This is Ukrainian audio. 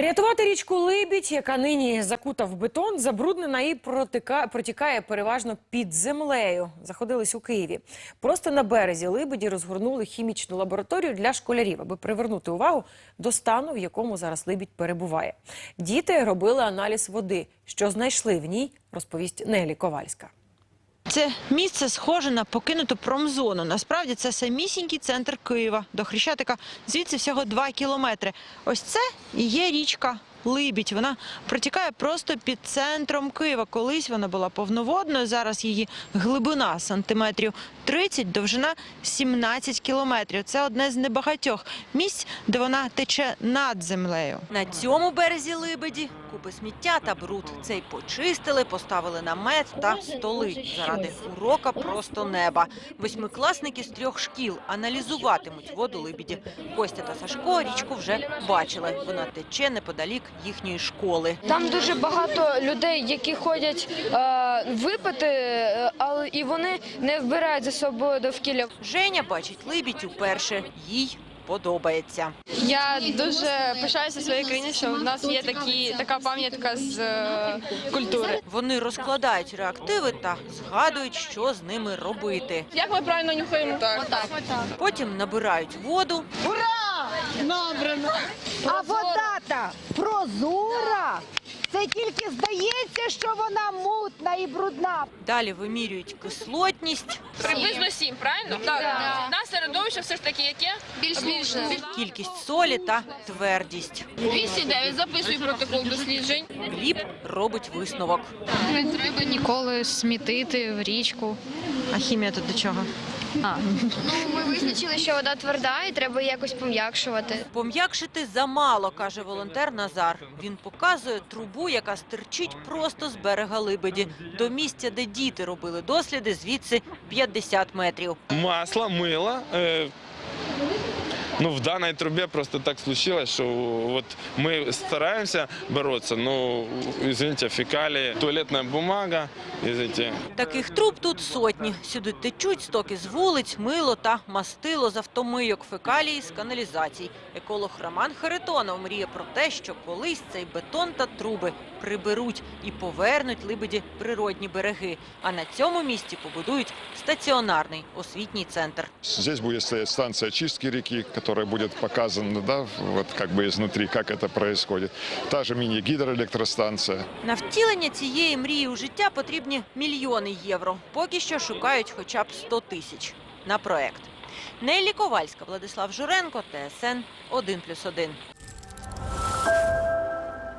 Рятувати річку Либідь, яка нині закута в бетон, забруднена і протика... протікає переважно під землею. Заходились у Києві. Просто на березі Либеді розгорнули хімічну лабораторію для школярів, аби привернути увагу до стану, в якому зараз Либідь перебуває. Діти робили аналіз води. Що знайшли в ній, розповість Нелі Ковальська. Це місце схоже на покинуту промзону. Насправді це самісінький центр Києва. До Хрещатика звідси всього два кілометри. Ось це і є річка Либідь. Вона протікає просто під центром Києва. Колись вона була повноводною, зараз її глибина сантиметрів 30, довжина 17 кілометрів. Це одне з небагатьох місць, де вона тече над землею. На цьому березі Либеді купи сміття та бруд. Цей почистили, поставили намет та столи. Заради урока просто неба. Восьмикласники з трьох шкіл аналізуватимуть воду Либіді. Костя та Сашко річку вже бачили. Вона тече неподалік їхньої школи. Там дуже багато людей, які ходять е, випити, е, але і вони не вбирають за собою довкілля. Женя бачить Либідь уперше. Їй подобається. Я дуже пишаюся своєю країною, що в нас є такі така пам'ятка з е, культури. Вони розкладають реактиви та згадують, що з ними робити. Як ми правильно нюхаємо? Так. Потім набирають воду, А вода та прозора. Це тільки здається, що вона мутна і брудна. далі вимірюють кислотність, Приблизно сім, правильно? Так. На середовище все ж таки яке? Більш більше. кількість солі та твердість. 209, записуй протокол досліджень. Гліб робить висновок. Не треба ніколи смітити в річку. А хімія тут до чого? Ми визначили, що вода тверда і треба її якось пом'якшувати. Пом'якшити замало, каже волонтер Назар. Він показує трубу, яка стирчить просто з берега Либеді. До місця, де діти робили досліди, звідси 50 метрів. масло, мило, э, ну, в данной трубе просто так случилось, что вот мы стараемся бороться, но, извините, фекалии, туалетная бумага, извините, Таких труб тут сотні. Сюди течуть стоки з вулиць, мило та мастило з автомийок, фекалії з каналізацій. Еколог Роман Харитонов мріє про те, що колись цей бетон та труби приберуть і повернуть Либеді природні береги. А на цьому місці побудують стаціонарний освітній центр. Здесь будет стоять станция очистки реки, которая будет показана, да, вот как бы изнутри, как это происходит. Та же мини-гидроэлектростанция. На втілення цієї мрії у життя потрібні мільйони євро. Поки що шукають хоча б 100 тисяч на проект. Нелі Ковальська, Владислав Журенко, ТСН 1+,1.